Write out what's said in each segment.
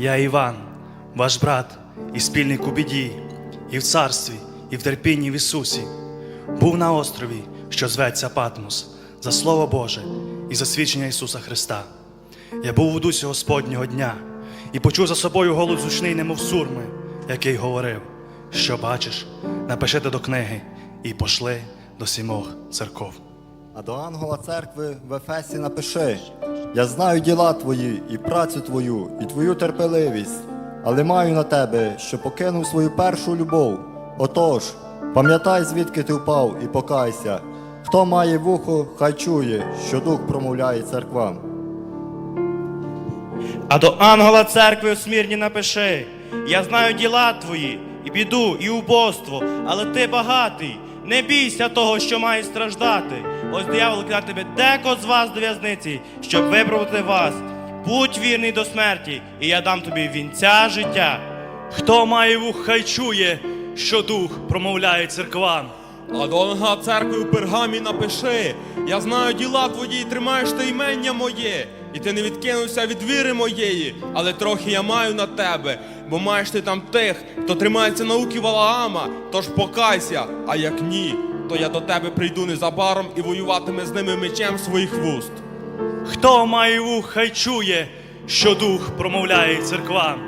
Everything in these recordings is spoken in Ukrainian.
Я Іван, ваш брат і спільник у біді, і в царстві, і в терпінні в Ісусі. Був на острові, що зветься Патмос, за Слово Боже і за свідчення Ісуса Христа. Я був у дусі Господнього дня і почув за собою голос гучний, немов сурми, який говорив, що бачиш, напишете до книги і пошли до сімох церков. А до ангела церкви в Ефесі напиши: Я знаю діла твої, і працю твою, і твою терпеливість, але маю на тебе, що покинув свою першу любов. Отож, пам'ятай, звідки ти впав, і покайся. Хто має вухо, хай чує, що дух промовляє церквам. А до ангела церкви у смірні напиши: Я знаю діла твої, і біду, і убоство, але ти багатий. Не бійся того, що маєш страждати. Ось диявол кидає тебе деко з вас до в'язниці, щоб випробувати вас. Будь вірний до смерті, і я дам тобі вінця життя. Хто має вух, хай чує, що дух промовляє церквам. А до ангела церкви у пергамі напиши: Я знаю діла твої, і тримаєш ти імення моє, і ти не відкинувся від віри моєї, але трохи я маю на тебе, бо маєш ти там тих, хто тримається науки Валаама, тож покайся, а як ні, то я до тебе прийду незабаром і воюватиме з ними мечем своїх вуст. Хто має вух, хай чує, що дух промовляє церквам.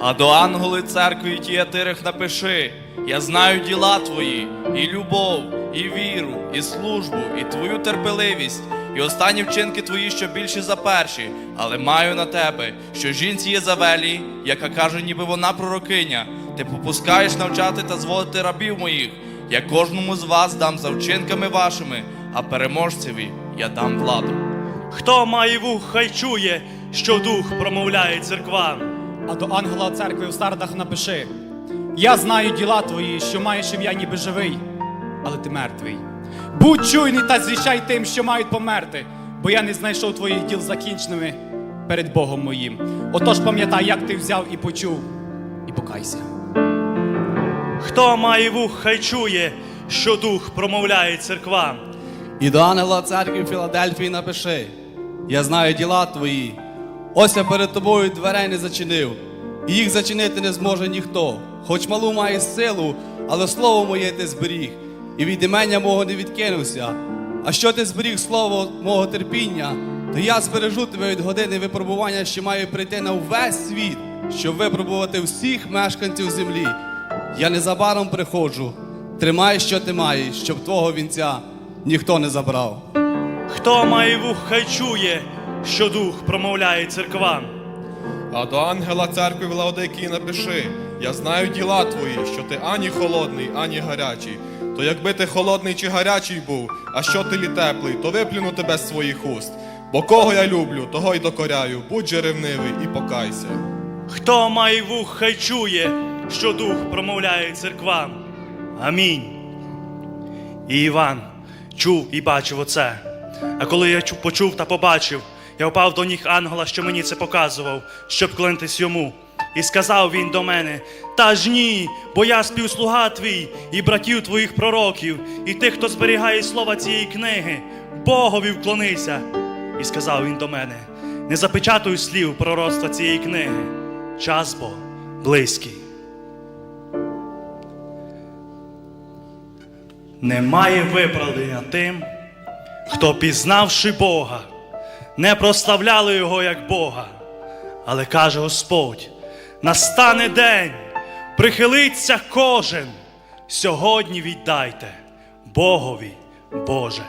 А до ангели церкви Тіатирих напиши: Я знаю діла твої, і любов, і віру, і службу, і твою терпеливість, і останні вчинки твої, що більші за перші, але маю на тебе, що жінці є завелі, яка каже, ніби вона пророкиня. Ти попускаєш навчати та зводити рабів моїх. Я кожному з вас дам за вчинками вашими, а переможцеві я дам владу. Хто має вух, хай чує, що дух промовляє церквам. А до ангела церкви в стардах напиши: Я знаю діла твої, що маєш ім'я ніби живий, але ти мертвий. Будь чуйний та звіщай тим, що мають померти, бо я не знайшов твоїх діл закінченими перед Богом моїм. Отож пам'ятай, як ти взяв і почув, і покайся. Хто має вух, хай чує, що дух промовляє церквам. І до ангела церкви Філадельфії напиши: Я знаю діла твої. Ось я перед тобою дверей не зачинив, і їх зачинити не зможе ніхто. Хоч малу маєш силу, але слово моє ти зберіг, і від імення мого не відкинувся. А що ти зберіг слово мого терпіння, то я збережу тебе від години випробування, що має прийти на увесь світ, щоб випробувати всіх мешканців землі. Я незабаром приходжу. Тримай, що ти маєш, щоб твого вінця ніхто не забрав. Хто має вух, хай чує, що дух промовляє церквам. А до ангела церкви в Лаодикії напиши: Я знаю діла твої, що ти ані холодний, ані гарячий. То якби ти холодний чи гарячий був, а що ти лі теплий, то виплюну тебе з своїх уст. Бо кого я люблю, того й докоряю. Будь же ревнивий і покайся. Хто має вух, хай чує, що дух промовляє церквам. Амінь. І Іван чув і бачив оце. А коли я почув та побачив, я впав до ніг ангела, що мені це показував, щоб клонитись йому. І сказав він до мене: Та ж ні, бо я співслуга твій і братів твоїх пророків, і тих, хто зберігає слова цієї книги, Богові вклонися. І сказав він до мене: Не запечатуй слів пророцтва цієї книги. Час бо близький. Немає виправдання тим, хто, пізнавши Бога, не прославляли Його як Бога. Але каже Господь: настане день, прихилиться кожен. Сьогодні віддайте Богові Боже.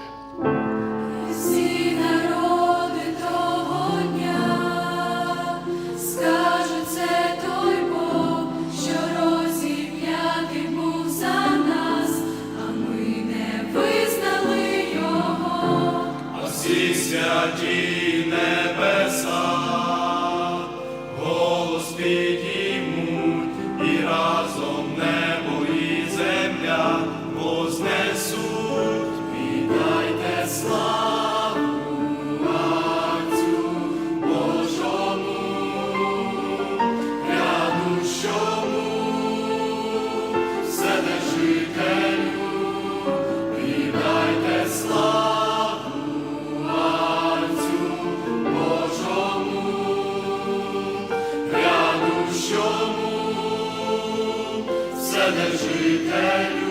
Aleluia.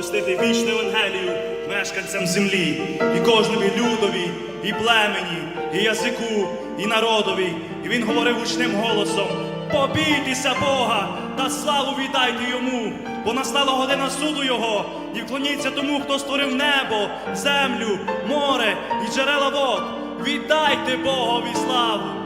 І вічну Евангелію мешканцям землі, і кожному людові, і племені, і язику, і народові. І він говорив гучним голосом: Побійтеся Бога та славу віддайте йому, бо настала година суду Його, і вклоніться тому, хто створив небо, землю, море і джерела вод. Віддайте Богові славу.